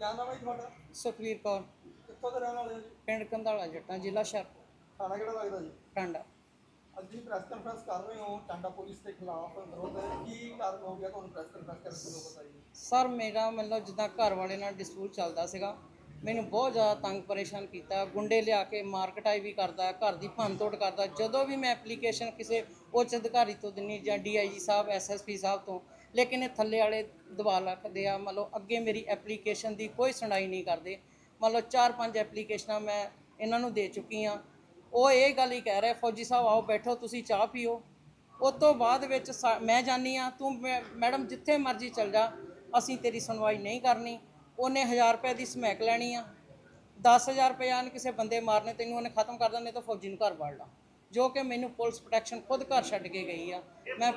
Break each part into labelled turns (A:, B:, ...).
A: ਕਿਆ ਨਾਮ ਹੈ ਜੀ ਤੁਹਾਡਾ?
B: ਸੁਖਵੀਰ ਕੌਰ।
A: ਕਿੱਥੋਂ ਦੇ ਰਹਿਣ ਵਾਲੇ ਹੋ ਜੀ?
B: ਪਿੰਡ ਕੰਧਾਲਾ ਜੱਟਾਂ ਜ਼ਿਲ੍ਹਾ ਹੁਸ਼ਿਆਰਪੁਰ।
A: ਥਾਣਾ ਕਿਹੜਾ ਲੱਗਦਾ ਜੀ?
B: ਟਾਂਡਾ।
A: ਅੱਜ ਤੁਸੀਂ ਪ੍ਰੈਸ ਕਾਨਫਰੰਸ ਕਰ ਰਹੇ ਹੋ ਟਾਂਡਾ ਪੁਲਿਸ ਦੇ ਖਿਲਾਫ ਵਿਰੋਧ ਕੀ ਕਾਰਨ ਹੋ ਗਿਆ ਤੁਹਾਨੂੰ ਪ੍ਰੈਸ ਕਾਨਫਰੰਸ ਕਰਨ ਨੌਬਤ ਆਈ
B: ਸਰ ਮੇਰਾ ਮਤਲਬ ਜਿੱਦਾਂ ਘਰ ਵਾਲੇ ਨਾਲ ਡਿਸਪਿਊਟ ਚੱਲਦਾ ਸੀਗਾ ਮੈਨੂੰ ਬਹੁਤ ਜ਼ਿਆਦਾ ਤੰਗ ਪਰੇਸ਼ਾਨ ਕੀਤਾ। ਗੁੰਡੇ ਲਿਆ ਕੇ ਮਾਰਕਟਾਈ ਵੀ ਕਰਦਾ ਘਰ ਦੀ ਭੰਨਤੋੜ ਕਰਦਾ। ਜਦੋਂ ਵੀ ਮੈਂ ਐਪਲੀਕੇਸ਼ਨ ਕਿਸੇ ਉੱਚ ਅਧਿਕਾਰੀ ਤੋਂ ਦਿੰਨੀ ਜਾਂ ਡੀਆਈਜੀ ਸਾਹਿਬ ਐਸਐਸਪੀ ਸਾਹਿਬ ਤੋਂ ਲੇਕਿਨ ਇਹ ਥੱਲੇ ਵਾਲੇ ਦਬਾ ਰੱਖਦੇ ਆ ਮਤਲਬ ਅੱਗੇ ਮੇਰੀ ਐਪਲੀਕੇਸ਼ਨ ਦੀ ਕੋਈ ਸੁਣਾਈ ਨਹੀਂ ਕਰਦੇ। ਮਤਲਬ ਚਾਰ ਪੰਜ ਐਪਲੀਕੇਸ਼ਨਾਂ ਮੈਂ ਇਹਨਾਂ ਨੂੰ ਦੇ ਚੁੱਕੀ ਆ। ਉਹ ਇਹ ਗੱਲ ਹੀ ਕਹਿ ਰਿਹਾ, ਫੌਜੀ ਸਾਹਿਬ ਆਓ ਬੈਠੋ, ਤੁਸੀਂ ਚਾਹ ਪੀਓ। ਉਸ ਤੋਂ ਬਾਅਦ ਵਿੱਚ ਸਾ- ਮੈਂ ਜਾਣੀ ਆ, ਤੂੰ ਮੈ- ਮੈਡਮ ਜਿੱਥੇ ਮਰਜ਼ੀ ਚਲ ਜਾ, ਅਸੀਂ ਤੇਰੀ ਸੁਣਵਾਈ ਨਹੀਂ ਕਰਨੀ। ਉਹਨੇ 1000 ਰੁਪਏ ਦੀ ਸਮੈਕ ਲੈਣੀ ਆ। 10000 ਰੁਪਏ ਆਨ ਕਿਸੇ ਬੰਦੇ ਮਾਰਨੇ, ਤੈਨੂੰ ਉਹਨੇ ਖਤਮ ਕਰ ਦੇਣੇ ਤਾਂ ਫੌਜੀ ਨੂੰ ਘਰ ਵੜ ਲਾ। ਜੋ ਕਿ ਮੈਨੂੰ ਪੁਲਿਸ ਪ੍ਰੋਟੈਕਸ਼ਨ ਖੁਦ ਘਰ ਛੱਡ ਕੇ ਗਈ ਆ। ਮੈਂ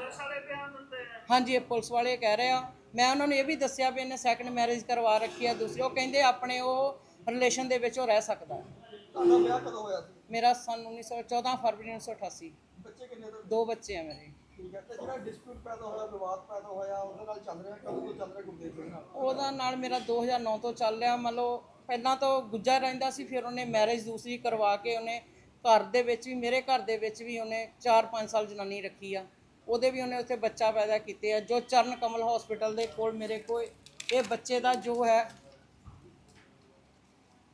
B: ਹਾਂਜੀ ਇਹ ਪੁਲਿਸ ਵਾਲੇ ਕਹਿ ਰਹੇ ਆ। ਮੈਂ ਉਹਨਾਂ ਨੂੰ ਇਹ ਵੀ ਦੱਸਿਆ ਵੀ ਇਹਨੇ ਸੈਕੰਡ ਮੈਰਿਜ ਕਰਵਾ ਰੱਖੀ ਆ ਦੂਸਰੀ ਉਹ ਕਹਿੰਦੇ ਆਪਣੇ ਉਹ ਰਿਲੇਸ਼ਨ ਦੇ ਵਿੱਚ ਉਹ ਰਹਿ ਸਕਦਾ। ਹੈ।
A: ਤੁਹਾਡਾ ਵਿਆਹ ਕਦੋਂ ਹੋਇਆ ਸੀ?
B: ਮੇਰਾ ਸਨ 1914 ਫਰਵਰੀ 1988
A: ਬੱਚੇ ਕਿੰਨੇ ਦੇ
B: ਦੋ ਬੱਚੇ ਆ ਮੇਰੇ।
A: ਠੀਕ ਹੈ ਤੇ ਜਿਹੜਾ ਡਿਸਪਿਊਟ ਪੈਦਾ ਹੋਇਆ ਵਿਵਾਦ ਪੈਦਾ ਹੋਇਆ ਉਹਦੇ ਨਾਲ ਚੱਲ ਰਿਹਾ ਕਦੋਂ ਤੋਂ ਚੱਲ ਰਿਹਾ ਗੁਰਦੇਵ ਸਿੰਘ ਨਾਲ?
B: ਉਹਦਾ ਨਾਲ ਮੇਰਾ 2009 ਤੋਂ ਚੱਲ ਰਿਹਾ ਮੰਨ ਲਓ ਪਹਿਲਾਂ ਤਾਂ ਗੁੱਜਰ ਰਹਿੰਦਾ ਸੀ ਫਿਰ ਉਹਨੇ ਮੈਰਿਜ ਦੂਸਰੀ ਕਰਵਾ ਕੇ ਉਹਨੇ ਘਰ ਦੇ ਵਿੱਚ ਵੀ, ਮੇਰੇ ਘਰ ਦੇ ਵਿੱਚ ਵੀ ਉਹਨੇ 4-5 ਸਾਲ ਜਨਾਨੀ ਰੱਖੀ ਆ। ਉਹਦੇ ਵੀ ਉਹਨੇ ਉੱਥੇ ਬੱਚਾ ਪੈਦਾ ਕੀਤੇ ਆ, ਜੋ ਚਰਨ ਕਮਲ ਹਸਪੀਟਲ ਦੇ ਕੋਲ ਮੇਰੇ ਕੋਲ ਇਹ ਬੱਚੇ ਦਾ ਜੋ ਹੈ,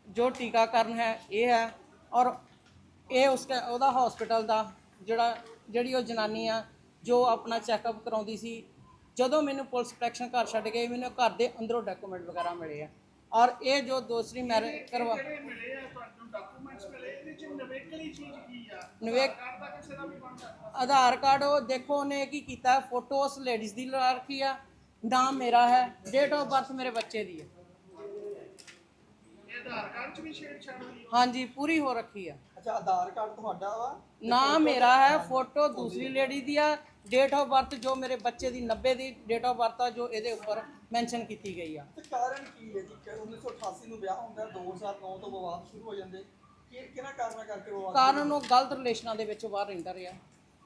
B: ਜੋ ਟੀਕਾਕਰਨ ਹੈ, ਇਹ ਹੈ ਔਰ ਇਹ ਉਸ ਉਹਦਾ ਹਸਪੀਟਲ ਦਾ ਜਿਹੜਾ, ਜਿਹੜੀ ਉਹ ਜਨਾਨੀ ਆ, ਜੋ ਆਪਣਾ ਚੈੱਕਅਪ ਕਰਾਉਂਦੀ ਸੀ, ਜਦੋਂ ਮੈਨੂੰ ਪੁਲਿਸ ਪ੍ਰੋਟੈਕਸ਼ਨ ਘਰ ਛੱਡ ਗਏ ਮੈਨੂੰ ਘਰ ਦੇ ਅੰਦਰੋਂ ਡਾਕੂਮੈਂਟ ਵਗੈਰਾ ਮਿਲੇ ਆ। ਔਰ ਇਹ ਜੋ ਦੂਸਰੀ ਮੈਰਿਜ ਕਰਵਾ
C: ਜਿਹੜੇ ਮਿਲੇ ਆ ਤੁਹਾਨੂੰ ਡਾਕੂਮੈਂਟਸ ਮਿਲੇ ਇਹਦੇ ਚ ਨਵੇਕਲੀ ਚੀਜ਼ ਕੀ ਆ?
B: ਨਵੇਕ
C: ਘਰ ਦਾ ਕਿਸੇ ਦਾ ਵੀ ਬਣਦਾ
B: ਆਧਾਰ ਕਾਰਡ ਉਹ ਦੇਖੋ ਉਹਨੇ ਕੀ ਕੀਤਾ ਫੋਟੋ ਉਸ ਲੇਡੀਜ਼ ਦੀ ਲਾ ਰੱਖੀ ਆ ਨਾਮ ਮੇਰਾ ਹੈ ਡੇਟ ਆਫ ਬਰਥ ਮੇਰੇ ਬੱਚੇ ਦੀ ਹੈ।
C: ਇਹ ਆਧਾਰ ਕਾਰਡ ਚ ਵੀ ਛੇੜਛਾੜ ਹੋਈ
B: ਹਾਂਜੀ ਪੂਰੀ ਹੋ ਰੱਖੀ ਆ।
A: ਅੱਛਾ ਆਧਾਰ ਕਾਰਡ ਤੁਹਾਡਾ ਵਾ?
B: ਨਾਮ ਮੇਰਾ ਹੈ ਫੋਟੋ ਦੂਸਰੀ ਲੇਡੀ ਦੀ ਆ ਡੇਟ ਆਫ ਬਰਥ ਜੋ ਮੇਰੇ ਬੱਚੇ ਦੀ 90 ਦੀ ਡੇਟ ਆਫ ਬਰਥ ਆ ਜੋ ਇਹਦੇ ਉੱਪਰ ਮੈਂਸ਼ਨ ਕੀਤੀ ਗਈ ਆ।
A: ਤੇ ਕਾਰਨ ਕੀ ਹੈ ਜੀ? ਕਿ 1988 ਨੂੰ ਵਿਆਹ ਹੁੰਦਾ ਹੈ, 2009 ਤੋਂ ਵਿਵਾਦ ਸ਼ੁਰੂ ਹੋ ਜਾਂਦੇ। ਕਿ ਕਿਹਨਾਂ ਕਾਰਨਾਂ ਕਰਕੇ ਵਿਵਾਦ
B: ਕਾਰਨ ਉਹ ਗਲਤ ਰਿਲੇਸ਼ਨਾਂ ਦੇ ਵਿੱਚ ਬਾਹਰ ਰਹਿੰਦਾ ਰਿਹਾ।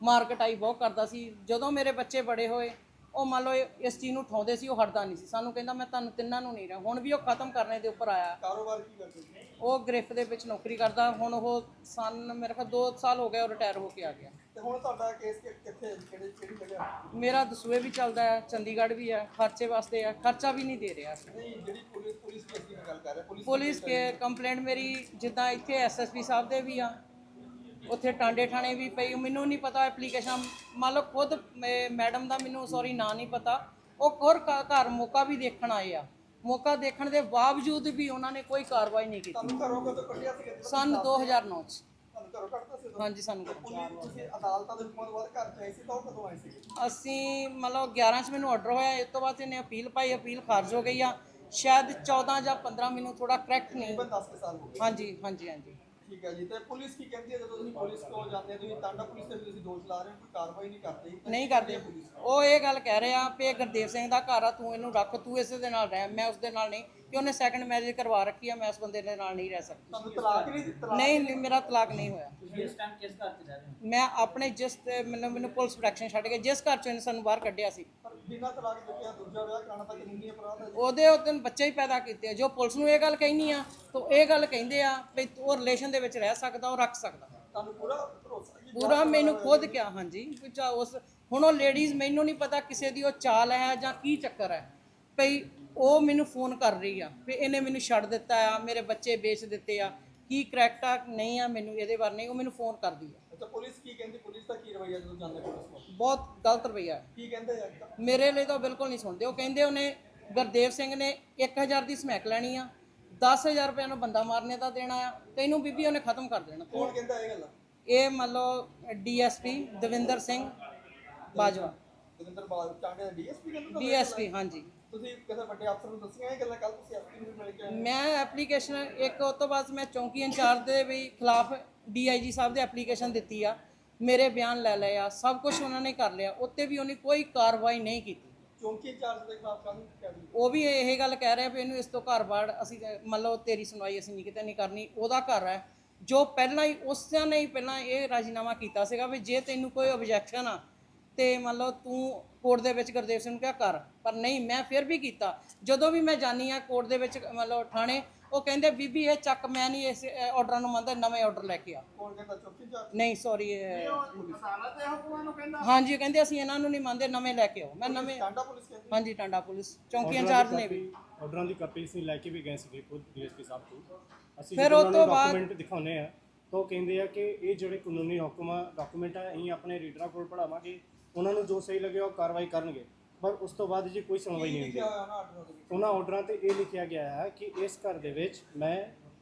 B: ਮਾਰਕਟਾਈ ਬਹੁਤ ਕਰਦਾ ਸੀ। ਜਦੋਂ ਮੇਰੇ ਬੱਚੇ ਬੜੇ ਹੋਏ ਉਹ ਮੰਨ ਲਓ ਇਸ ਚੀਜ਼ ਨੂੰ ਉਠਾਉਂਦੇ ਸੀ ਉਹ ਹਟਦਾ ਨਹੀਂ ਸੀ। ਸਾਨੂੰ ਕਹਿੰਦਾ ਮੈਂ ਤੁਹਾਨੂੰ ਤਿੰਨਾਂ ਨੂੰ ਨਹੀਂ ਰਿਹਾ। ਹੁਣ ਵੀ ਉਹ ਖਤਮ ਕਰਨੇ ਦੇ ਉੱਪਰ ਆਇਆ।
A: ਕਾਰੋਬਾਰ ਕੀ ਕਰਦੇ ਸੀ?
B: ਉਹ ਗ੍ਰਿਫ ਦੇ ਵਿੱਚ ਨੌਕਰੀ ਕਰਦਾ। ਹੁਣ ਉਹ ਸਨ ਮੇਰੇ ਖਿਆਲ 2 ਸਾਲ ਹੋ ਗਏ ਉਹ ਰਿਟਾਇਰ ਹੋ ਕੇ ਆ ਗਿਆ।
A: ਤੇ ਹੁਣ ਤੁਹਾਡਾ ਕੇਸ ਕਿ- ਕਿੱਥੇ? ਕਿਹੜੇ ਕਿਹੜੀ ਜਗ੍ਹਾ
B: ਮੇਰਾ ਦਸੂਏ ਵੀ ਚੱਲਦਾ ਹੈ ਚੰਡੀਗੜ੍ਹ ਵੀ ਹੈ ਖਰਚੇ ਵਾਸਤੇ ਹੈ ਖਰਚਾ ਵੀ ਨਹੀਂ ਦੇ ਰਿਹਾ
A: ਨਹੀਂ ਜਿਹੜੀ ਪੁਲਿਸ ਪੁਲਿਸ ਕੇਸ ਦੀ ਮੈਂ ਗੱਲ ਕਰ ਰਿਹਾ ਪੁਲਿਸ
B: ਪੁਲਿਸ ਕੇ ਕੰਪਲੇਂਟ ਮੇਰੀ ਜਿੱਦਾਂ ਇੱਥੇ ਐਸਐਸਪੀ ਸਾਹਿਬ ਦੇ ਵੀ ਆ ਉੱਥੇ ਟਾਂਡੇ ਥਾਣੇ ਵੀ ਪਈ ਮੈਨੂੰ ਨਹੀਂ ਪਤਾ ਐਪਲੀਕੇਸ਼ਨ ਮੰਨ ਲਓ ਖੁਦ ਮੈ- ਮੈਡਮ ਦਾ ਮੈਨੂੰ ਸੌਰੀ ਨਾਂ ਨਹੀਂ ਪਤਾ ਉਹ ਕੋਰ ਘਰ ਮੌਕਾ ਵੀ ਦੇਖਣ ਆਏ ਆ। ਮੌਕਾ ਦੇਖਣ ਦੇ ਬਾਵਜੂਦ ਵੀ ਉਹਨਾਂ ਨੇ ਕੋਈ ਕਾਰਵਾਈ ਨਹੀਂ ਕੀਤੀ।
A: ਤੁਹਾਨੂੰ ਘਰੋਂ ਕਦੋਂ ਕੱਢਿਆ ਸੀ?
B: ਸਨ 2009 ਚ।
A: ਘਰੋਂ ਕੱਢਤਾ ਸੀ ਉਦੋਂ?
B: ਹਾਂਜੀ ਸਾਨੂੰ ਕਰੋ।
A: ਪੁਲਿਸ ਤੁਸੀਂ ਅਦਾਲਤਾਂ ਦੇ ਹੁਕਮਾਂ ਤੋਂ ਬਾਅਦ ਘਰ ਚ ਆਏ ਸੀ ਤਾਂ ਉਹ ਕਦੋਂ ਆਏ ਸੀ
B: ਅਸੀਂ ਮਤਲਬ 11 ਚ ਮੈਨੂੰ ਆਰਡਰ ਹੋਇਆ ਇਸ ਤੋਂ ਬਾਅਦ ਇਹਨੇ ਅਪੀਲ ਪਾਈ ਅਪੀਲ ਖਾਰਜ ਹੋ ਗਈ ਆ। ਸ਼ਾਇਦ 14 ਜਾਂ 15 ਮੈਨੂੰ ਥੋੜਾ ਕਰੈਕਟ ਨਹੀਂ
A: ਤਕਰੀਬਨ 10 ਕੁ ਸਾਲ ਹੋ ਗਏ।
B: ਹਾਂਜੀ ਹਾਂਜੀ ਹਾਂਜੀ।
A: ਠੀਕ ਹੈ ਜੀ ਤੇ ਪੁਲਿਸ ਕੀ ਕਹਿੰਦੀ ਹੈ ਜਦੋਂ ਤੁਸੀਂ ਪੁਲਿਸ ਕੋਲ ਜਾਂਦੇ ਹੋ ਤੁਸੀਂ ਟਾਂਡਾ ਪੁਲਿਸ ਤੇ ਵੀ ਤੁਸੀਂ ਦੋਸ਼ ਲਾ ਰਹੇ ਹੋ ਕੋਈ ਕਾਰਵਾਈ ਨਹੀਂ ਕਰਦੀ।
B: ਨਹੀਂ ਕਰਦੇ। ਉਹ ਇਹ ਗੱਲ ਕਹਿ ਰਹੇ ਇਹ ਗੁਰਦੇਵ ਸਿੰਘ ਦਾ ਘਰ ਆ ਤੂੰ ਇਹਨੂੰ ਰੱਖ ਤੂੰ ਇਸੇ ਦੇ ਨਾਲ ਰਹਿ ਮੈਂ ਉਸ ਦੇ ਨਾਲ ਨਹੀਂ ਕਿ ਉਹਨੇ ਸੈਕੰਡ ਮੈਰਿਜ ਕਰਵਾ ਰੱਖੀ ਆ ਮੈਂ ਉਸ ਬੰਦੇ ਦੇ ਨਾਲ ਨਹੀਂ ਰਹਿ ਸਕਦੀ।
A: ਤੁਹਾਨੂੰ ਤਲਾਕ ਨਹੀਂ ਦਿੱਤਾ?
B: ਨਹੀਂ ਨਹੀਂ, ਮੇਰਾ ਤਲਾਕ ਨਹੀਂ ਹੋਇਆ।
D: ਤੁਸੀਂ ਇਸ ਟਾਈਮ ਕਿਸ ਘਰ 'ਚ ਰਹਿ ਰਹੇ ਹੋ?
B: ਮੈਂ ਆਪਣੇ ਜਿਸ ਤੇ ਮੈਨੂੰ ਮੈਨੂੰ ਪੁਲਿਸ ਪ੍ਰੋਟੈਕਸ਼ਨ ਛੱਡ ਕੇ ਜਿਸ ਘਰ ਚੋਂ ਇਹਨੇ ਸਾਨੂੰ ਬਾਹਰ ਕੱਢਿਆ ਸੀ
A: ਬਿਨਾਂ ਤਲਾਕ ਦਿੱਤੇ ਦੂਜਾ ਵਿਆਹ ਕਰਾਉਣਾ ਤਾਂ ਕਾਨੂੰਨੀ ਅਪਰਾਧ ਹੈ। ਜੀ।
B: ਉਹਦੇ ਉਹ ਦਿਨ ਬੱਚੇ ਹੀ ਪੈਦਾ ਕੀਤੇ ਆ। ਜੋ ਪੁਲਿਸ ਨੂੰ ਇਹ ਗੱਲ ਕਹਿਨੀ ਆ ਤਾਂ ਇਹ ਗੱਲ ਕਹਿੰਦੇ ਆ ਵੀ ਉਹ ਰਿਲੇਸ਼ਨ ਦੇ ਵਿੱਚ ਰਹਿ ਸਕਦਾ ਉਹ ਰੱਖ ਸਕਦਾ।
A: ਤੁਹਾਨੂੰ ਪੂਰਾ ਭਰੋਸਾ ਹੈ ਕਿ
B: ਪੂਰਾ ਮੈਨੂੰ ਖੁਦ ਕਿਹਾ ਹਾਂਜੀ। ਵੀ ਚਾ ਉਸ ਹੁਣ ਉਹ ਲੇਡੀਜ਼ ਮੈਨੂੰ ਨਹੀਂ ਪਤਾ ਕਿਸੇ ਦੀ ਉਹ ਚਾਲ ਹੈ ਜਾਂ ਕੀ ਚੱਕਰ ਹੈ। ਭਈ ਉਹ ਮੈਨੂੰ ਫੋਨ ਕਰ ਰਹੀ ਆ ਵੀ ਇਹਨੇ ਮੈਨੂੰ ਛੱਡ ਦਿੱਤਾ ਆ ਮੇਰੇ ਬੱਚੇ ਵੇਚ ਦਿੱਤੇ ਆ। ਕੀ ਕਰੈਕਟ ਆ ਨਹੀਂ ਆ ਮੈਨੂੰ ਇਹਦੇ ਬਾਰੇ ਨਹੀਂ ਉਹ ਮੈਨੂੰ ਫੋਨ ਕਰਦੀ ਆ।
A: ਅੱਛਾ ਪੁਲਿਸ ਕੀ ਕਹਿੰਦੀ? ਪੁਲਿਸ ਦਾ ਕੀ ਰਵੱਈਆ ਜਦੋਂ ਜਾਂਦੇ ਪੁਲਿਸ ਕੋਲ?
B: ਬਹੁਤ ਗਲਤ ਰਵੱਈਆ ਹੈ।
A: ਕੀ ਕਹਿੰਦੇ ਆ
B: ਮੇਰੇ ਲਈ ਤਾਂ ਬਿਲਕੁਲ ਨਹੀਂ ਸੁਣਦੇ। ਉਹ ਕਹਿੰਦੇ ਉਹਨੇ ਗੁਰਦੇਵ ਸਿੰਘ ਨੇ 1000 ਦੀ ਸਮੈਕ ਲੈਣੀ ਆ 10000 ਰੁਪਏ ਨੂੰ ਬੰਦਾ ਮਾਰਨੇ ਦਾ ਦੇਣਾ ਆ ਤੈਨੂੰ ਬੀਬੀ ਉਹਨੇ ਖਤਮ ਕਰ ਦੇਣਾ।
A: ਕੌਣ ਕਹਿੰਦਾ ਇਹ ਗੱਲ?
B: ਇਹ ਮੰਨ ਲਓ ਡੀਐਸਪੀ ਦਵਿੰਦਰ ਸਿੰਘ ਬਾਜਵਾ।
A: ਦਵਿੰਦਰ ਬਾਲ ਦਾ ਡੀਐਸਪੀ ਕਹਿੰਦਾ
B: ਡੀਐਸਪੀ ਹਾਂਜੀ।
A: ਤੁਸੀਂ ਕਿਸੇ ਵੱਡੇ ਅਫਸਰ ਨੂੰ ਦੱਸੀਆਂ ਇਹ ਗੱਲਾਂ ਕੱਲ ਤੁਸੀਂ ਐਸਪੀ ਨੂੰ ਮਿਲ ਕੇ
B: ਮੈਂ ਐਪਲੀਕੇਸ਼ਨ ਇੱਕ ਉਸ ਤੋਂ ਬਾਅਦ ਮੈਂ ਚੌਂਕੀ ਇੰਚਾਰਜ ਦੇ ਵੀ ਖਿਲਾਫ ਡੀਆਈਜੀ ਸਾਹਿਬ ਦੇ ਐਪਲੀਕੇਸ਼ਨ ਦਿੱਤੀ ਆ। ਮੇਰੇ ਬਿਆਨ ਲੈ ਲਏ ਆ ਸਭ ਕੁਝ ਉਹਨਾਂ ਨੇ ਕਰ ਲਿਆ। ਉੱਤੇ ਵੀ ਉਹਨੇ ਕੋਈ ਕਾਰਵਾਈ ਨਹੀਂ ਕੀਤੀ।
A: ਚੌਂਕੀ ਇੰਚਾਰਜ ਦੇ ਖਿਲਾਫ ਕਾਨੂੰਨ ਕਹਿ ਦਿਓ
B: ਉਹ ਵੀ ਇਹ ਗੱਲ ਕਹਿ ਰਿਹਾ ਵੀ ਇਹਨੂੰ ਇਸ ਤੋਂ ਘਰ ਬਾੜ ਅਸੀਂ ਤੇ- ਮੰਨ ਲਓ ਤੇਰੀ ਸੁਣਵਾਈ ਅਸੀਂ ਨਹੀਂ ਕਿਤੇ ਨਹੀਂ ਕਰਨੀ ਉਹਦਾ ਘਰ ਹੈ। ਜੋ ਪਹਿਲਾਂ ਹੀ ਉਸਿਆਂ ਨੇ ਹੀ ਪਹਿਲਾਂ ਇਹ ਰਾਜੀਨਾਮਾ ਕੀਤਾ ਸੀਗਾ ਵੀ ਜੇ ਤੈਨੂੰ ਕੋਈ ਆਬਜੈਕਸ਼ਨ ਆ ਤੇ ਮੰਨ ਲਓ ਤੂੰ ਕੋਰਟ ਦੇ ਵਿੱਚ ਗੁਰਦੇਵ ਸਿੰਘ ਨੂੰ ਕਿਹਾ ਕਰ ਪਰ ਨਹੀਂ ਮੈਂ ਫਿਰ ਵੀ ਕੀਤਾ। ਜਦੋਂ ਵੀ ਮੈਂ ਜਾਨੀ ਆ ਕੋਰਟ ਦੇ ਵਿੱਚ ਮਤਲਬ ਥਾਣੇ ਉਹ ਕਹਿੰਦੇ ਬੀਬੀ ਇਹ ਚੱਕ ਮੈਂ ਨਹੀਂ ਇਸ ਆਰਡਰਾਂ ਨੂੰ ਮੰਨਦਾ ਨਵੇਂ ਆਰਡਰ ਲੈ ਕੇ ਆ।
A: ਕੌਣ ਕਹਿੰਦਾ ਚੌਕੀ ਚਾਰ
B: ਨਹੀਂ ਸੌਰੀ
C: ਅਦਾਲਤ ਦੇ ਹੁਕਮਾਂ ਨੂੰ ਕਹਿੰਦਾ।
B: ਹਾਂਜੀ ਕਹਿੰਦੇ ਅਸੀਂ ਇਹਨਾਂ ਨੂੰ ਨਹੀਂ ਮੰਨਦੇ ਨਵੇਂ ਲੈ ਕੇ ਆਓ। ਮੈਂ ਨਵੇਂ
A: ਟਾਂਡਾ ਪੁਲਿਸ ਕਹਿੰਦੀ।
B: ਹਾਂਜੀ ਟਾਂਡਾ ਪੁਲਿਸ ਚੌਂਕੀ ਇੰਚਾਰਜ ਨੇ ਵੀ।
E: ਆਰਡਰਾਂ ਦੀ ਕਾਪੀ ਅਸੀਂ ਲੈ ਕੇ ਵੀ ਗਏ ਖੁਦ ਡੀਐਸਪੀ ਸਾਹਿਬ ਕੋਲ ਅਸੀਂ
B: ਫਿਰ ਉਹ ਤੋਂ ਬਾਅਦ-
E: ਡਾਕੂਮੈਂਟ ਦਿਖਾਉਂਦੇ ਆ ਤਾਂ ਉਹ ਕਹਿੰਦੇ ਆ ਕਿ ਇਹ ਜਿਹੜੇ ਕਾਨੂੰਨੀ ਹੁਕਮ ਆ ਡਾਕੂਮੈਂਟ ਆ, ਅਸੀਂ ਆਪਣੇ ਰੀਡਰਾਂ ਕੋਲ ਪੜਾਵਾਂਗੇ ਉਹਨਾਂ ਨੂੰ ਜੋ ਸਹੀ ਲੱਗਿਆ ਉਹ ਕਾਰਵਾਈ ਕਰਨਗੇ। ਪਰ ਉਸ ਤੋਂ ਬਾਅਦ ਜੀ ਕੋਈ ਸੁਣਵਾਈ ਨਹੀਂ ਹੁੰਦੀ। ਉਹਨਾਂ ਆਰਡਰਾਂ ਤੇ ਇਹ ਲਿਖਿਆ ਗਿਆ ਹੈ ਕਿ ਇਸ ਘਰ ਦੇ ਵਿੱਚ ਮੈਂ,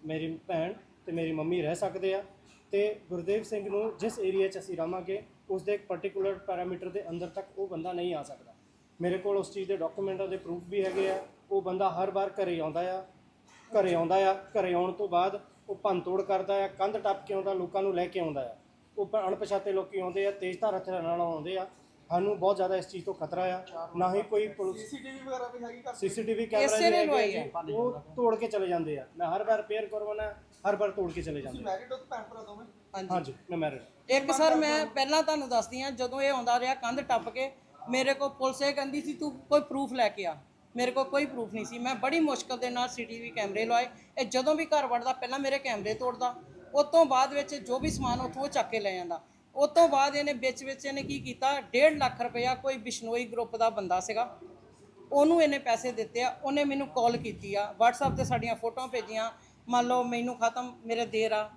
E: ਮੇਰੀ ਭੈਣ ਤੇ ਮੇਰੀ ਮੰਮੀ ਰਹਿ ਸਕਦੇ ਆ ਤੇ ਗੁਰਦੇਵ ਸਿੰਘ ਨੂੰ ਜਿਸ ਏਰੀਆ 'ਚ ਅਸੀਂ ਰਵਾਂਗੇ ਉਸ ਦੇ ਇੱਕ ਪਾਰਟਿਕੂਲਰ ਪੈਰਾਮੀਟਰ ਦੇ ਅੰਦਰ ਤੱਕ ਉਹ ਬੰਦਾ ਨਹੀਂ ਆ ਸਕਦਾ। ਮੇਰੇ ਕੋਲ ਉਸ ਚੀਜ਼ ਦੇ ਡਾਕੂਮੈਂਟਾਂ ਦੇ ਪ੍ਰੂਫ ਵੀ ਹੈਗੇ ਆ। ਉਹ ਬੰਦਾ ਹਰ ਵਾਰ ਘਰੇ ਆਉਂਦਾ ਆ, ਘਰੇ ਆਉਂਦਾ ਆ, ਘਰੇ ਆਉਣ ਤੋਂ ਬਾਅਦ ਉਹ ਭੰਨਤੋੜ ਕਰਦਾ ਆ ਕੰਧ ਟੱਪ ਕੇ ਆਉਂਦਾ ਲੋਕਾਂ ਨੂੰ ਲੈ ਕੇ ਆਉਂਦਾ ਆ। ਉਹ ਅਣਪਛਾਤੇ ਲੋਕੀ ਆਉਂਦੇ ਆ ਤੇਜ਼ਧਾਰ ਹਥਿਆਰਾਂ ਨਾਲ ਆਉਂਦੇ ਆ। ਸਾਨੂੰ ਬਹੁਤ ਜ਼ਿਆਦਾ ਇਸ ਚੀਜ਼ ਤੋਂ ਖਤਰਾ ਆ। ਨਾ ਹੀ ਕੋਈ ਪੁਲਿਸ
A: ਸੀਸੀਟੀਵੀ ਵਗੈਰਾ ਵੀ ਹੈਗੀ ਘਰ
E: ਸੀਸੀਟੀਵੀ ਕੈਮਰਾ
B: ਇਸੇ ਨੇ ਲਵਾਈ
E: ਜੀ, ਉਹ ਤੋੜ ਕੇ ਚਲੇ ਜਾਂਦੇ ਆ। ਮੈਂ ਹਰ ਵਾਰ ਰਿਪੇਅਰ ਕਰਵਾਉਣਾ ਹਰ ਵਾਰ ਤੋੜ ਕੇ ਚਲੇ ਜਾਂਦੇ
A: ਮੈਰਿਡ ਹੋ ਤੇ ਭੈਣ ਭਰਾ ਦੋਵੇਂ?
B: ਹਾਂਜੀ।
E: ਹਾਂਜੀ ਮੈਂ ਮੈਰਿਡ
B: ਇੱਕ ਸਰ ਮੈਂ ਪਹਿਲਾਂ ਤੁਹਾਨੂੰ ਦੱਸਦੀ ਆ ਜਦੋਂ ਇਹ ਆਉਂਦਾ ਰਿਹਾ ਕੰਧ ਟੱਪ ਕੇ ਮੇਰੇ ਕੋਲ ਪੁਲਿਸ ਇਹ ਕਹਿੰਦੀ ਸੀ ਤੂੰ ਕੋਈ ਪ੍ਰੂਫ ਲੈ ਕੇ ਆ। ਮੇਰੇ ਕੋਲ ਕੋਈ ਪ੍ਰੂਫ ਨਹੀਂ ਸੀ। ਮੈਂ ਬੜੀ ਮੁਸ਼ਕਲ ਦੇ ਨਾਲ ਸੀਟੀਵੀ ਕੈਮਰੇ ਲਵਾਏ। ਇਹ ਜਦੋਂ ਵੀ ਘਰ ਵੜਦਾ, ਪਹਿਲਾਂ ਮੇਰੇ ਕੈਮਰੇ ਤੋੜਦਾ। ਉਸ ਤੋਂ ਬਾਅਦ ਵਿੱਚ ਜੋ ਵੀ ਸਮਾਨ ਉੱਥੋਂ ਉਹ ਚੱਕ ਕੇ ਲੈ ਜਾਂਦਾ। ਉਸ ਤੋਂ ਬਾਅਦ ਇਹਨੇ ਵਿੱਚ ਵਿੱਚ ਇਹਨੇ ਕੀ ਕੀਤਾ? 1.5 ਲੱਖ ਰੁਪਇਆ ਕੋਈ ਬਿਸ਼ਨੋਈ ਗਰੁੱਪ ਦਾ ਬੰਦਾ ਸੀਗਾ। ਉਹਨੂੰ ਇਹਨੇ ਪੈਸੇ ਦਿੱਤੇ ਆ। ਉਹਨੇ ਮੈਨੂੰ ਕਾਲ ਕੀਤੀ ਆ। WhatsApp ਤੇ ਸਾਡੀਆਂ ਫੋਟੋਆਂ ਭੇਜੀਆਂ। ਮੰਨ ਲਓ ਮੈਨੂੰ ਖਤਮ, ਮੇਰੇ ਦੇਰ ਆ।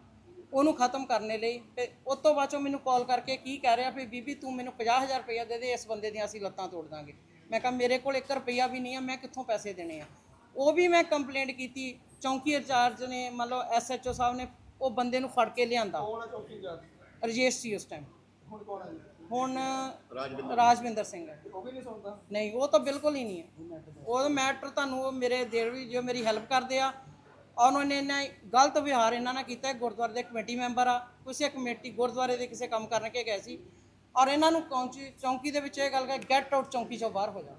B: ਉਹਨੂੰ ਖਤਮ ਕਰਨੇ ਲਈ ਤੇ ਉਸ ਤੋਂ ਬਾਅਦ ਚੋਂ ਮੈਨੂੰ ਕਾਲ ਕਰਕੇ ਕੀ ਕਹਿ ਰਿਹਾ ਵੀ ਬੀਬੀ ਤੂੰ ਮੈਨੂੰ 50000 ਰੁਪਇਆ ਦੇ ਦੇ, ਇਸ ਬੰਦੇ ਦੀਆਂ ਅਸੀਂ ਲੱਤਾਂ ਤੋੜ ਦਾਂਗੇ। ਮੈਂ ਕਿਹਾ ਮੇਰੇ ਕੋਲ 1 ਰੁਪਇਆ ਵੀ ਨਹੀਂ ਆ ਮੈਂ ਕਿੱਥੋਂ ਪੈਸੇ ਦੇਣੇ ਆ? ਉਹ ਵੀ ਮੈਂ ਕੰਪਲੇਂਟ ਕੀਤੀ ਚੌਂਕੀ ਇੰਚਾਰਜ ਨੇ ਮੰਨ ਲਓ ਐਸਐਚਓ ਸਾਹਿਬ ਨੇ ਉਹ ਬੰਦੇ ਨੂੰ ਫੜ ਕੇ ਲਿਆਂਦਾ।
A: ਕੌਣ ਹੈ ਚੌਕੀ ਚਾਰ
B: ਰਜੇਸ਼ ਸੀ ਉਸ ਟਾਈਮ
A: ਹੁਣ ਕੌਣ ਹੈ ਜੀ?
B: ਹੁਣ ਰਾਜਵਿੰਦਰ ਸਿੰਘ। ਹੈ।
A: ਉਹ ਵੀ ਨਹੀਂ ਸੁਣਦਾ?
B: ਨਹੀਂ ਉਹ ਤਾਂ ਬਿਲਕੁਲ ਹੀ ਨਹੀਂ ਹੈ। ਉਹ ਮੈਟਰ ਤੁਹਾਨੂੰ ਉਹ ਮੇਰੇ ਦੇਰ ਵੀ ਜੋ ਮੇਰੀ ਹੈਲਪ ਕਰਦੇ ਆ। ਉਹਨਾਂ ਨੇ ਇਹਨਾਂ ਗਲਤ ਵਿਹਾਰ ਇਹਨਾਂ ਨਾਲ ਕੀਤਾ ਹੈ। ਗੁਰਦੁਆਰੇ ਦੇ ਕਮੇਟੀ ਮੈਂਬਰ ਆ। ਕਿਸੇ ਕਮੇਟੀ ਗੁਰਦੁਆਰੇ ਦੇ ਕਿਸੇ ਕੰਮ ਕਰਨ ਕੇ ਗਏ ਸੀ। ਔਰ ਇਹਨਾਂ ਨੂੰ ਚੌਂਕੀ ਚੌਂਕੀ ਦੇ ਵਿੱਚ ਇਹ ਗੱਲ ਕਹੇ ਗੈਟ ਆਊਟ ਚੌਂਕੀ ਚੋਂ ਬਾਹਰ ਹੋ ਜਾ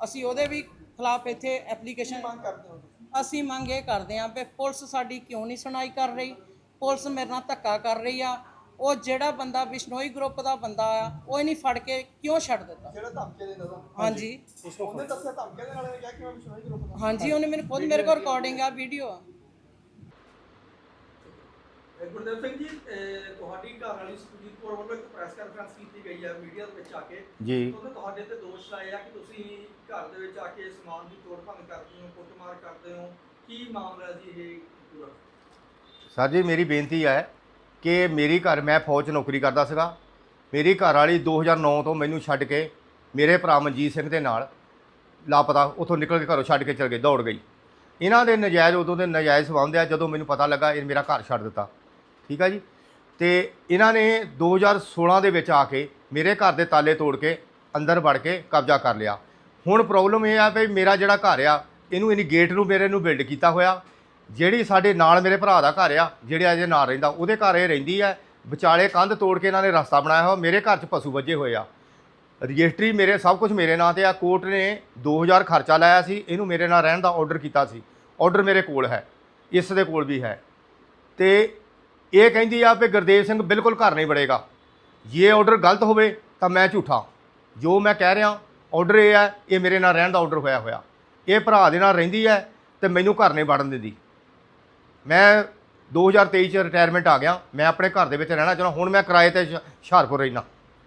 B: ਅਸੀਂ ਉਹਦੇ ਵੀ ਖਿਲਾਫ ਇੱਥੇ ਐਪਲੀਕੇਸ਼ਨ
A: ਮੰਗ ਕਰਦੇ ਹੋ
B: ਅਸੀਂ ਮੰਗ ਇਹ ਕਰਦੇ ਹਾਂ ਵੀ ਪੁਲਿਸ ਸਾਡੀ ਕਿਉਂ ਨਹੀਂ ਸੁਣਾਈ ਕਰ ਰਹੀ? ਪੁਲਿਸ ਮੇਰੇ ਨਾਲ ਧੱਕਾ ਕਰ ਰਹੀ ਆ। ਉਹ ਜਿਹੜਾ ਬੰਦਾ ਬਿਸ਼ਨੋਈ ਗਰੁੱਪ ਦਾ ਬੰਦਾ ਆ ਉਹ ਇਹਨੀ ਫੜ ਕੇ ਕਿਉਂ ਛੱਡ ਦਿੱਤਾ?
A: ਜਿਹੜਾ ਧਮਕੇ ਦੇ ਨਜ਼ਰ
B: ਹਾਂਜੀ।
A: ਉਹਨੇ ਦੱਸਿਆ ਧਮਕੇ ਦੇ ਨਾਲ ਇਹਨੇ ਕਿਹਾ ਕਿ ਮੈਂ ਵਿਸ਼ਵਾਸ ਗਰੁੱਪ ਦਾ।
B: ਹਾਂਜੀ ਉਹਨੇ ਮੈਨੂੰ ਖੁਦ ਮੇਰੇ ਕੋਲ ਰਿਕਾਰਡਿੰਗ ਆ ਵੀਡੀਓ ਆ।
A: ਇਹ ਗੁਰਦੇਵ ਸਿੰਘ ਜੀ ਤੁਹਾਡੀ ਘਰ ਵਾਲੀ ਸੁਖਜੀਤ ਕੌਰ ਵੱਲੋਂ ਇੱਕ ਪ੍ਰੈਸ ਕਾਨਫਰੰਸ ਕੀਤੀ ਗਈ ਹੈ ਮੀਡੀਆ ਦੇ ਵਿੱਚ ਆ ਕੇ।
F: ਜੀ।
A: ਉਹਨੇ ਤੁਹਾਡੇ ਤੇ ਦੋਸ਼ ਲਾਏ ਆ ਕਿ ਤੁਸੀਂ ਘਰ ਦੇ ਵਿੱਚ ਆ ਕੇ ਸਮਾਨ ਦੀ ਤੋੜ ਭੰਨ ਕਰਦੇ ਹੋ ਕੁੱਟਮਾਰ ਕਰਦੇ ਹੋ। ਕੀ ਮਾਮਲਾ ਜੀ ਇਹ ਪੂਰਾ?
F: ਸਰ ਜੀ ਮੇਰੀ ਬੇਨਤੀ ਹੈ ਕਿ ਮੇਰੀ ਘਰ ਮੈਂ ਫੌਜ ਨੌਕਰੀ ਕਰਦਾ ਸੀਗਾ। ਮੇਰੀ ਘਰ ਵਾਲੀ 2009 ਤੋਂ ਮੈਨੂੰ ਛੱਡ ਕੇ ਮੇਰੇ ਭਰਾ ਮਨਜੀਤ ਸਿੰਘ ਦੇ ਨਾਲ ਲਾਪਤਾ ਉੱਥੋਂ ਨਿਕਲ ਕੇ ਘਰੋਂ ਛੱਡ ਕੇ ਚਲ ਗਏ ਦੌੜ ਗਈ। ਇਹਨਾਂ ਦੇ ਨਜਾਇਜ਼ ਉਦੋਂ ਦੇ ਨਜਾਇਜ਼ ਸੰਬੰਧ ਆ ਜਦੋਂ ਮੈਨੂੰ ਪਤਾ ਲੱਗਾ ਇਹ ਮੇਰਾ ਘਰ ਛੱਡ ਦਿੱਤਾ। ਠੀਕ ਆ ਜੀ? ਤੇ ਇਹਨਾਂ ਨੇ 2016 ਦੇ ਵਿੱਚ ਆ ਕੇ ਮੇਰੇ ਘਰ ਦੇ ਤਾਲੇ ਤੋੜ ਕੇ ਅੰਦਰ ਵੜ ਕੇ ਕਬਜ਼ਾ ਕਰ ਲਿਆ। ਹੁਣ ਪ੍ਰੋਬਲਮ ਇਹ ਆ ਵੀ ਮੇਰਾ ਜਿਹੜਾ ਘਰ ਆ, ਇਹਨੂੰ ਇਹਨੀ ਗੇਟ ਨੂੰ ਮੇਰੇ ਨੂੰ ਬਿਲਡ ਕੀਤਾ ਹੋਇਆ। ਜਿਹੜੀ ਸਾਡੇ ਨਾਲ ਮੇਰੇ ਭਰਾ ਦਾ ਘਰ ਆ, ਜਿਹੜੇ ਅਜੇ ਨਾਲ ਰਹਿੰਦਾ, ਉਹਦੇ ਘਰ ਇਹ ਰਹਿੰਦੀ ਆ। ਵਿਚਾਲੇ ਕੰਧ ਤੋੜ ਕੇ ਇਹਨਾਂ ਨੇ ਰਸਤਾ ਬਣਾਇਆ ਹੋਇਆ, ਮੇਰੇ ਘਰ 'ਚ ਪਸ਼ੂ ਵੱਜੇ ਹੋਏ ਆ। ਰਜਿਸਟਰੀ ਮੇਰੇ, ਸਭ ਕੁਝ ਮੇਰੇ ਨਾਂ ਤੇ ਆ। ਕੋਰਟ ਨੇ 2000 ਖਰਚਾ ਲਾਇਆ ਸੀ, ਇਹਨੂੰ ਮੇਰੇ ਨਾਲ ਰਹਿਣ ਦਾ ਆਰਡਰ ਕੀਤਾ ਸੀ। ਆਰਡਰ ਮੇਰੇ ਕੋਲ ਹੈ, ਇਸ ਦੇ ਕੋਲ ਵੀ ਹੈ। ਤੇ ਇਹ ਕਹਿੰਦੀ ਆ ਵੀ ਗੁਰਦੇਵ ਸਿੰਘ ਬਿਲਕੁਲ ਘਰ ਨਹੀਂ ਵੜੇਗਾ। ਜੇ ਆਰਡਰ ਗਲਤ ਹੋਵੇ ਤਾਂ ਮੈਂ ਝੂਠਾ। ਜੋ ਮੈਂ ਕਹਿ ਰਿਹਾ ਆਰਡਰ ਇਹ ਹੈ ਇਹ ਮੇਰੇ ਨਾਲ ਰਹਿਣ ਦਾ ਆਰਡਰ ਹੋਇਆ ਹੋਇਆ। ਇਹ ਭਰਾ ਦੇ ਨਾਲ ਰਹਿੰਦੀ ਹੈ ਤੇ ਮੈਨੂੰ ਘਰ ਨਹੀਂ ਵੜਨ ਦਿੰਦੀ। ਮੈਂ 2023 ਚ ਰਿਟਾਇਰਮੈਂਟ ਆ ਗਿਆ। ਮੈਂ ਆਪਣੇ ਘਰ ਦੇ ਵਿੱਚ ਰਹਿਣਾ ਚਾਹੁੰਦਾ। ਹੁਣ ਮੈਂ ਕਿਰਾਏ ਤੇ ਹੁਸ਼ਿਆਰਪੁਰ ਰਹਿਣਾ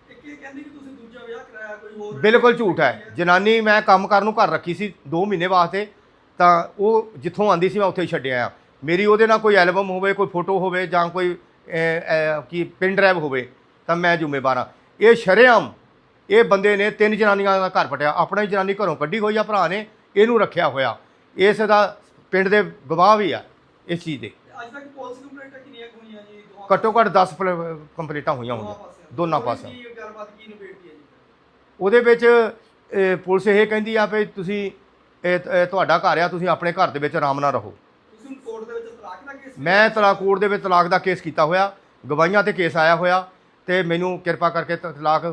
A: ਇੱਕ ਇਹ ਕਹਿੰਦੀ ਕਿ ਤੁਸੀਂ ਦੂਜਾ ਵਿਆਹ ਕਰਾਇਆ ਕੋਈ ਹੋਰ
F: ਬਿਲਕੁਲ ਝੂਠ ਹੈ। ਜਨਾਨੀ ਮੈਂ ਕੰਮ ਕਰਨ ਨੂੰ ਘਰ ਰੱਖੀ ਸੀ 2 ਮਹੀਨੇ ਵਾਸਤੇ ਤਾਂ ਉਹ ਜਿੱਥੋਂ ਆਂਦੀ ਸੀ ਮੈਂ ਉੱਥੇ ਹੀ ਛੱਡਿਆ ਆ ਮੇਰੀ ਉਹਦੇ ਨਾਲ ਕੋਈ ਐਲਬਮ ਹੋਵੇ ਕੋਈ ਫੋਟੋ ਹੋਵੇ ਜਾਂ ਕੋਈ ਕੀ ਪਿਨ ਡਰਾਈਵ ਹੋਵੇ ਤਾਂ ਮੈਂ ਜ਼ਿੰਮੇਵਾਰ ਹਾਂ। ਇਹ ਸ਼ਰੇਆਮ ਇਹ ਬੰਦੇ ਨੇ ਤਿੰਨ ਜਨਾਨੀਆਂ ਦਾ ਘਰ ਪਟਿਆ। ਆਪਣਾ ਜਨਾਨੀ ਘਰੋਂ ਕੱਢੀ ਹੋਈ ਆ ਭਰਾ ਨੇ ਇਹਨੂੰ ਰੱਖਿਆ ਹੋਇਆ। ਇਸ ਦਾ ਪਿੰਡ ਦੇ ਗਵਾਹ ਵੀ ਆ ਇਸ ਚੀਜ਼ ਦੇ।
A: ਅੱਜ ਤੱਕ ਪੁਲਿਸ ਕੰਪਲੇਂਟਾਂ ਕਿੰਨੀਆਂ ਹੋਈਆਂ ਜੀ?
F: ਘੱਟੋ ਘੱਟ 10 ਕੰਪਲੀਟਾਂ ਹੋਈਆਂ ਹੋਣਗੀਆਂ। ਦੋਨਾਂ ਪਾਸਿਆਂ। ਉਹਦੇ ਵਿੱਚ ਪੁਲਿਸ ਇਹ ਕਹਿੰਦੀ ਆ ਵੀ ਤੁਸੀਂ ਤੁਹਾਡਾ ਘਰ ਆ ਤੁਸੀਂ ਆਪਣੇ ਘਰ ਦੇ ਵਿੱਚ ਆਰਾਮ ਨਾਲ ਰਹੋ
A: ਤੁਸੀਂ ਕੋਰਟ ਦੇ ਵਿੱਚ ਤਲਾਕ ਦਾ ਕੇਸ
F: ਮੈਂ ਤਲਾਕ ਕੋਰਟ ਦੇ ਵਿੱਚ ਤਲਾਕ ਦਾ ਕੇਸ ਕੀਤਾ ਹੋਇਆ ਗਵਾਹੀਆਂ ਤੇ ਕੇਸ ਆਇਆ ਹੋਇਆ ਤੇ ਮੈਨੂੰ ਕਿਰਪਾ ਕਰਕੇ ਤਲਾਕ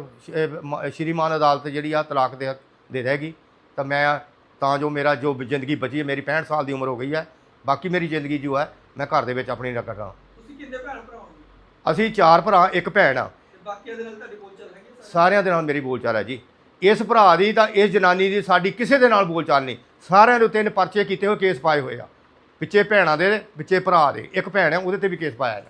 F: ਸ਼੍ਰੀਮਾਨ ਅਦਾਲਤ ਜਿਹੜੀ ਆ ਤਲਾਕ ਦੇ ਦੇ ਦੇਗੀ ਤਾਂ ਮੈਂ ਤਾਂ ਜੋ ਮੇਰਾ ਜੋ ਜ਼ਿੰਦਗੀ ਬਚੀ ਹੈ ਮੇਰੀ 65 ਸਾਲ ਦੀ ਉਮਰ ਹੋ ਗਈ ਹੈ ਬਾਕੀ ਮੇਰੀ ਜ਼ਿੰਦਗੀ ਜੋ ਹੈ ਮੈਂ ਘਰ ਦੇ ਵਿੱਚ ਆਪਣੀ ਨਾ ਕਰਾਂ
A: ਤੁਸੀਂ ਕਿੰਨੇ ਭੈਣ ਭਰਾ ਹੋ
F: ਅਸੀਂ ਚਾਰ ਭਰਾ ਇੱਕ ਭੈਣ ਆ।
A: ਬਾਕੀਆਂ ਦੇ ਨਾਲ ਤੁਹਾਡੀ ਬੋਲਚਾਲ ਹੈਗੀ ਸਰ?
F: ਸਾਰਿਆਂ ਦੇ ਨਾਲ ਮੇਰੀ ਬੋਲਚਾਲ ਹੈ ਜੀ। ਇਸ ਭਰਾ ਦੀ ਤਾਂ ਇਸ ਜਨਾਨੀ ਦੀ ਸਾਡੀ ਕਿਸੇ ਦੇ ਨਾਲ ਬੋਲਚਾਲ ਨਹੀਂ। ਸਾਰਿਆਂ ਦੇ ਉੱਤੇ ਇਹਨੇ ਪਰਚੇ ਕੀਤੇ ਹੋਏ ਕੇਸ ਪਾਏ ਹੋਏ ਆ। ਵਿੱਚੇ ਭੈਣਾਂ ਦੇ ਵਿੱਚੇ ਭਰਾ ਦੇ, ਇੱਕ ਭੈਣ ਹੈ, ਉਹਦੇ ਤੇ ਵੀ ਕੇਸ ਪਾਇਆ ਹੈ